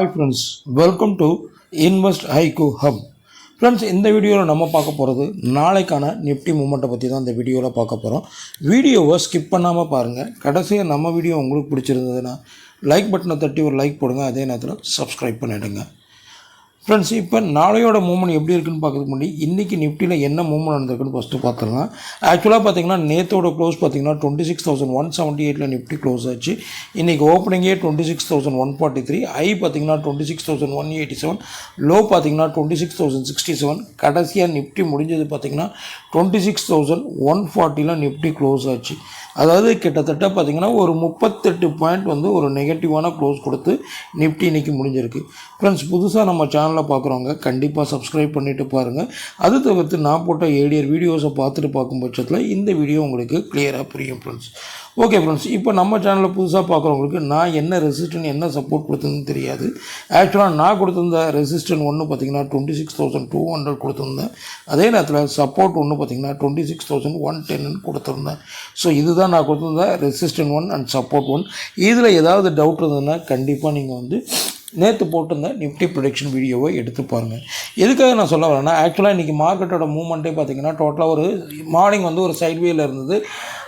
Hi friends welcome to invest ஹைகோ hub friends இந்த வீடியோவில் நம்ம பார்க்க போகிறது நாளைக்கான நிஃப்டி மூமெண்ட்டை பற்றி தான் இந்த வீடியோவில் பார்க்க போகிறோம் வீடியோவை ஸ்கிப் பண்ணாமல் பாருங்கள் கடைசியாக நம்ம வீடியோ உங்களுக்கு பிடிச்சிருந்ததுன்னா லைக் பட்டனை தட்டி ஒரு லைக் போடுங்க. அதே நேரத்தில் சப்ஸ்கிரைப் பண்ணிவிடுங்க ஃப்ரெண்ட்ஸ் இப்போ நாளையோட மூவ்மெண்ட் எப்படி இருக்குன்னு பார்க்கறதுக்கு முன்னாடி இன்றைக்கி நிஃப்டியில் என்ன மூமெண்ட் நடந்திருக்குன்னு ஃபஸ்ட்டு பார்த்துடலாம். ஆக்சுவலாக பார்த்தீங்கன்னா நேத்தோட க்ளோஸ் பார்த்தீங்கன்னா twenty six thousand one seventy எயிட்டில் நிஃப்டி க்ளோஸ் ஆச்சு. இன்றைக்கி ஓப்பனிங்கே twenty six thousand one forty three high பார்த்தீங்கன்னா twenty six thousand one eighty seven low பார்த்தீங்கன்னா twenty six thousand sixty seven கடைசியாக நிஃப்டி முடிஞ்சது பார்த்தீங்கன்னா டுவெண்ட்டி சிக்ஸ் தௌசண்ட் ஒன் ஃபார்ட்டியில் Nifty close ஆச்சு. அதாவது கிட்டத்தட்ட பார்த்தீங்கன்னா ஒரு முப்பத்தெட்டு பாயிண்ட் வந்து ஒரு நெகட்டிவான க்ளோஸ் கொடுத்து நிஃப்டி இன்றைக்கி முடிஞ்சிருக்கு. ஃப்ரெண்ட்ஸ் புதுசாக நம்ம சேனல் சேனலில் பார்க்குறவங்க கண்டிப்பாக சப்ஸ்கிரைப் பண்ணிவிட்டு பாருங்கள் அது தவிர்த்து நான் போட்ட ஏடியர் வீடியோஸை பார்த்துட்டு பார்க்கும் பட்சத்தில் இந்த வீடியோ உங்களுக்கு கிளியராக புரியும் ஃப்ரெண்ட்ஸ் ஓகே ஃப்ரெண்ட்ஸ் இப்போ நம்ம சேனலில் புதுசாக பார்க்குறவங்களுக்கு நான் என்ன ரெசிஸ்டன் என்ன சப்போர்ட் கொடுத்ததுன்னு தெரியாது. ஆக்சுவலாக நான் கொடுத்துருந்த ரெசிஸ்டன் ஒன்று பார்த்தீங்கன்னா twenty six thousand two hundred கொடுத்துருந்தேன். அதே நேரத்தில் சப்போர்ட் ஒன்று பார்த்தீங்கன்னா டுவெண்ட்டி சிக்ஸ் தௌசண்ட் ஒன் டென்னு கொடுத்துருந்தேன். ஸோ இதுதான் நான் கொடுத்துருந்த resistance one and support one இதில் ஏதாவது டவுட் இருந்ததுன்னா கண்டிப்பாக நீங்கள் வந்து நேற்று போட்டிருந்த நிஃப்டி ப்ரொடக்ஷன் வீடியோவை எடுத்து பாருங்கள் எதுக்காக நான் சொல்ல வரேன்னா ஆக்சுவலாக இன்றைக்கி மார்க்கெட்டோட மூவ்மெண்ட்டே பார்த்தீங்கன்னா டோட்டலாக ஒரு மார்னிங் வந்து ஒரு சைட்வேயில் இருந்தது.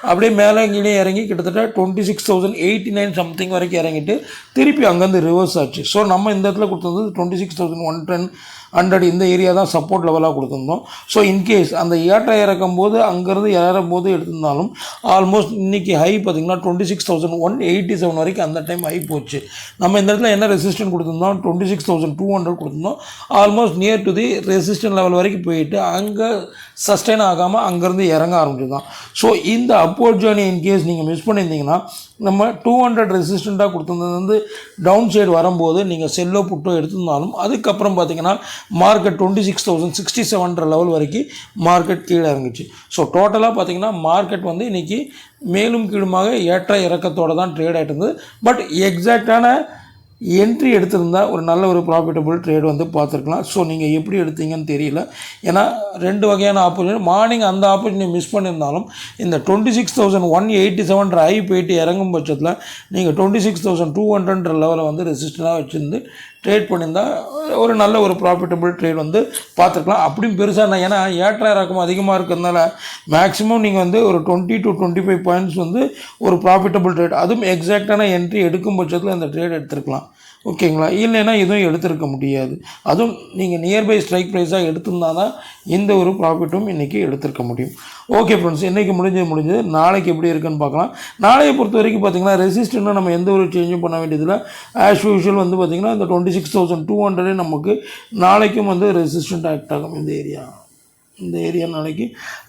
அப்படியே மேலே கீழே இறங்கி கிட்டத்தட்ட twenty six thousand eighty nine something வரைக்கும் இறங்கிட்டு திருப்பி அங்கேருந்து ரிவர்ஸ் ஆச்சு. ஸோ நம்ம இந்த இடத்துல கொடுத்தது twenty six thousand one ten hundred இந்த ஏரியா தான் சப்போர்ட் லெவலாக கொடுத்துருந்தோம். ஸோ இன்கேஸ் அந்த ஏற்றம் இறக்கும் போது அங்கேருந்து ஏறும் போது எடுத்திருந்தாலும் ஆல்மோஸ்ட் இன்றைக்கி ஹை பார்த்திங்கன்னா twenty six thousand one eighty seven வரைக்கும் அந்த டைம் ஹை போச்சு. நம்ம இந்த இடத்துல என்ன ரெசிஸ்டன்ட் கொடுத்துருந்தோம்? Twenty six thousand two hundred கொடுத்துருந்தோம். Almost near to the resistance level வரைக்கும் போயிட்டு அங்கே சஸ்டெயின் ஆகாமல் அங்கேருந்து இறங்க ஆரம்பிச்சு ஸோ இந்த அப்போர்ட் ஜேர்னி இன்கேஸ் நீங்கள் மிஸ் பண்ணியிருந்தீங்கன்னா நம்ம டூ ஹண்ட்ரட் ரெசிஸ்டண்ட்டாக கொடுத்துருந்தது வந்து டவுன் சைடு வரும்போது நீங்கள் செல்லோ புட்டோ எடுத்திருந்தாலும் அதுக்கப்புறம் பார்த்தீங்கன்னா market twenty six thousand sixty செவன்ற level வரைக்கும் மார்க்கெட் கீழே இறங்குச்சு. ஸோ டோட்டலாக பார்த்தீங்கன்னா மார்க்கெட் வந்து இன்றைக்கி மேலும் கீழுமாக ஏற்ற இறக்கத்தோடு தான் ட்ரேட் ஆகிட்டு இருந்தது. பட் எக்ஸாக்டான என்ட்ரி எடுத்திருந்தா ஒரு நல்ல ஒரு ப்ராஃபிட்டபுள் ட்ரேட் வந்து பார்த்துருக்கலாம். ஸோ நீங்கள் எப்படி எடுத்தீங்கன்னு தெரியல. ஏன்னா ரெண்டு வகையான ஆப்பர்ச்சுனிட்டி மார்னிங் அந்த ஆப்பர்ச்சுனிட்டி மிஸ் பண்ணியிருந்தாலும் இந்த twenty six thousand one eighty செவன்ற ஐ போயிட்டு இறங்கும் பட்சத்தில் நீங்கள் டுவெண்ட்டி சிக்ஸ் தௌசண்ட் டூ ஹண்ட்ரட்ன்ற லெவலில் வந்து ரெசிஸ்டண்டாக வச்சுருந்து ட்ரேட் பண்ணியிருந்தால் ஒரு நல்ல ஒரு ப்ராஃபிட்டபுள் ட்ரேட் வந்து பார்த்துருக்கலாம். அப்படியும் பெருசாக நான் ஏன்னா ஏற்ற இறக்கம் அதிகமாக இருக்கிறதுனால மேக்ஸிமம் நீங்கள் வந்து ஒரு twenty to twenty five points வந்து ஒரு ப்ராஃபிட்டபுள் ட்ரேட் அதுவும் எக்ஸாக்டான என்ட்ரி எடுக்கும் பட்சத்தில் இந்த ட்ரேட் எடுத்துருக்கலாம். ஓகேங்களா? இல்லைன்னா எதுவும் எடுத்திருக்க முடியாது. அதுவும் நீங்கள் நியர்பை ஸ்ட்ரைக் ப்ரைஸாக எடுத்திருந்தால் தான் எந்த ஒரு ப்ராஃபிட்டும் இன்றைக்கி எடுத்திருக்க முடியும். ஓகே ஃப்ரெண்ட்ஸ் இன்றைக்கி முடிஞ்சது முடிஞ்சது. நாளைக்கு எப்படி இருக்குன்னு பார்க்கலாம். நாளையை பொறுத்த வரைக்கும் பார்த்தீங்கன்னா ரெசிஸ்டன்ட்னா நம்ம எந்த ஒரு சேஞ்சும் பண்ண வேண்டியதில்லை. ஆஸ் யூஷுவல் வந்து பார்த்திங்கன்னா இந்த டுவெண்ட்டி சிக்ஸ் தௌசண்ட் டூ ஹண்ட்ரடே நமக்கு நாளைக்கும் வந்து ரெசிஸ்டன்ட் ஆக்ட் ஆகும் இந்த ஏரியா இந்த ஏரியா நாளைக்கு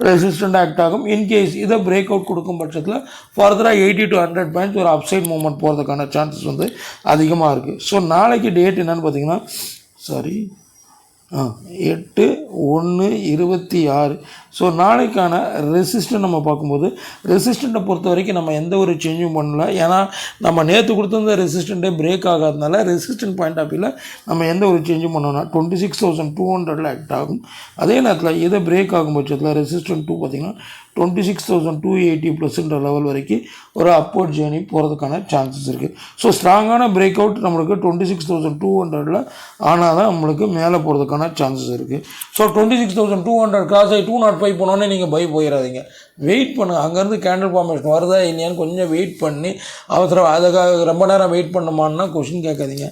ரெசிஸ்டண்ட் ஆக்ட் ஆகும். இன்கேஸ் இதை பிரேக் அவுட் கொடுக்கும் பட்சத்தில் ஃபர்தராக எயிட்டி டு ஹண்ட்ரட் பாயிண்ட்ஸ் ஒரு அப்சைட் மூவ்மெண்ட் போகிறதுக்கான சான்சஸ் வந்து அதிகமாக இருக்குது ஸோ நாளைக்கு டேட் என்னென்னு பார்த்தீங்கன்னா சாரி எட்டு ஒன்று இருபத்தி ஆறு. ஸோ நாளைக்கான ரெசிஸ்டன்ட் நம்ம பார்க்கும்போது ரெசிஸ்டண்ட்டை பொறுத்த வரைக்கும் நம்ம எந்த ஒரு சேஞ்சும் பண்ணல. ஏன்னா நம்ம நேற்று கொடுத்துருந்த ரெசிஸ்டண்ட்டே பிரேக் ஆகாதனால ரெசிஸ்டன்ட் பாயிண்ட் ஆஃப் வியூவில் நம்ம எந்த ஒரு சேஞ்சும் பண்ணோம்னா டுவெண்ட்டி சிக்ஸ் தௌசண்ட் டூ ஹண்ட்ரடில் ஆக்ட் ஆகும். அதே நேரத்தில் இதை பிரேக் ஆகும் பட்சத்தில் ரெசிஸ்டன்ட் டூ பார்த்திங்கன்னா twenty six thousand two eighty ப்ளஸ்ன்ற level வரைக்கும் ஒரு அப்வர்ட் ஜேர்னி போகிறதுக்கான சான்சஸ் இருக்குது ஸோ ஸ்ட்ராங்கான பிரேக் அவுட் நம்மளுக்கு டுவெண்ட்டி சிக்ஸ் தௌசண்ட் டூ ஹண்ட்ரடில் ஆனால் தான் நம்மளுக்கு மேலே போகிறதுக்கான சான்சஸ் இருக்குது so twenty six thousand two hundred cross ஆகி டூ நாட் ஃபைவ் போனோன்னே நீங்கள் பை போயிடாதீங்க வெயிட் பண்ணுங்கள் அங்கேருந்து கேண்டில் ஃபார்மேஷன் வருதா இல்லையான்னு கொஞ்சம் வெயிட் பண்ணி அவசரம் அதுக்காக ரொம்ப நேரம் வெயிட் பண்ணுமான்னா கொஷின் கேட்காதீங்க.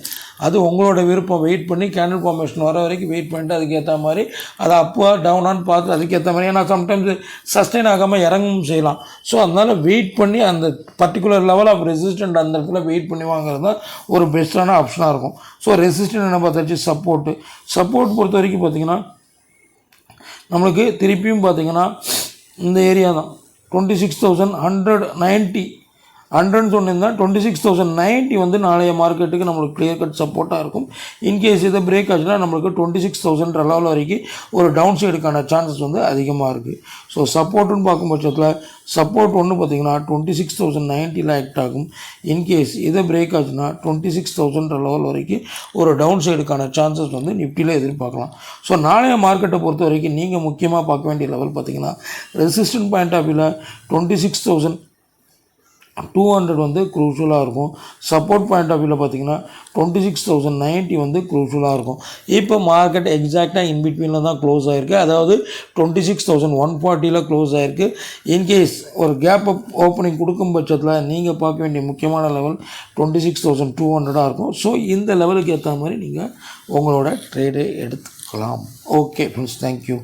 அது உங்களோட விருப்பம். வெயிட் பண்ணி கேண்டில் ஃபார்மேஷன் வர வரைக்கும் வெயிட் பண்ணிட்டு அதுக்கேற்ற மாதிரி அதை அப்போ டவுனான்னு பார்த்து அதுக்கேற்ற மாதிரி. ஏன்னா சம்டைம்ஸ் சஸ்டெயின் ஆகாமல் இறங்கவும் செய்யலாம். ஸோ அதனால் வெயிட் பண்ணி அந்த பர்டிகுலர் லெவல் ஆஃப் ரெசிஸ்டன்ட் அந்த இடத்துல வெயிட் பண்ணி வாங்குறது தான் ஒரு பெஸ்ட்டான ஆப்ஷனாக இருக்கும். ஸோ ரெசிஸ்டன்ட் என்ன பார்த்தாச்சு? சப்போர்ட்டு சப்போர்ட் பொறுத்த வரைக்கும் பார்த்திங்கன்னா நம்மளுக்கு திருப்பியும் பார்த்திங்கன்னா இந்த ஏரியா தான். Twenty six thousand hundred ninety ஹண்ட்ரட்னு சொன்னிருந்தால் டுவெண்ட்டி சிக்ஸ் தௌசண்ட் நைன்ட்டி வந்து நாளைய மார்க்கெட்டுக்கு நம்மளுக்கு கிளியர் கட் சப்போர்ட்டாக இருக்கும். இன்கேஸ் இதை பிரேக் ஆச்சுன்னா நம்மளுக்கு டுவெண்ட்டி சிக்ஸ் தௌசண்ட் லெவல் வரைக்கும் ஒரு டவுன் சைடுக்கான சான்சஸ் வந்து அதிகமாக இருக்குது ஸோ சப்போர்ட்டுன்னு பார்க்கும் பட்சத்தில் சப்போர்ட் ஒன்று பார்த்தீங்கன்னா டுவெண்ட்டி சிக்ஸ் தௌசண்ட் நைன்ட்டியில் ஆக்ட் ஆகும். இன்கேஸ் இதை பிரேக் ஆச்சுன்னா டுவெண்ட்டி சிக்ஸ் தௌசண்ட் லெவல் வரைக்கும் ஒரு டவுன் சைடுக்கான சான்சஸ் வந்து நிஃப்டியில் எதிர்பார்க்கலாம். ஸோ நாளைய மார்க்கெட்டை பொறுத்த வரைக்கும் நீங்கள் முக்கியமாக பார்க்க வேண்டிய லெவல் பார்த்தீங்கன்னா ரெசிஸ்டன்ட் பாயிண்ட் ஆஃப் வியூவில் twenty six thousand two hundred வந்து க்ரூஷலாக இருக்கும். சப்போர்ட் பாயிண்ட் ஆஃப் வியூவில் பார்த்தீங்கன்னா டுவெண்ட்டி சிக்ஸ் தௌசண்ட் நைன்ட்டி வந்து க்ரூஷலாக இருக்கும். இப்போ மார்க்கெட் எக்ஸாக்டாக இன்பிட்வீனில் தான் க்ளோஸ் ஆகிருக்கு அதாவது டுவெண்ட்டி சிக்ஸ் தௌசண்ட் ஒன் ஃபார்ட்டியில் க்ளோஸ் ஆகிருக்கு இன்கேஸ் ஒரு கேப் அப் ஓப்பனிங் கொடுக்கும் பட்சத்தில் நீங்கள் பார்க்க வேண்டிய முக்கியமான level twenty six thousand two ஹண்ட்ரடாக இருக்கும். ஸோ இந்த லெவலுக்கு ஏற்ற மாதிரி நீங்கள் உங்களோட ட்ரேடை எடுத்துக்கலாம். Okay friends thank you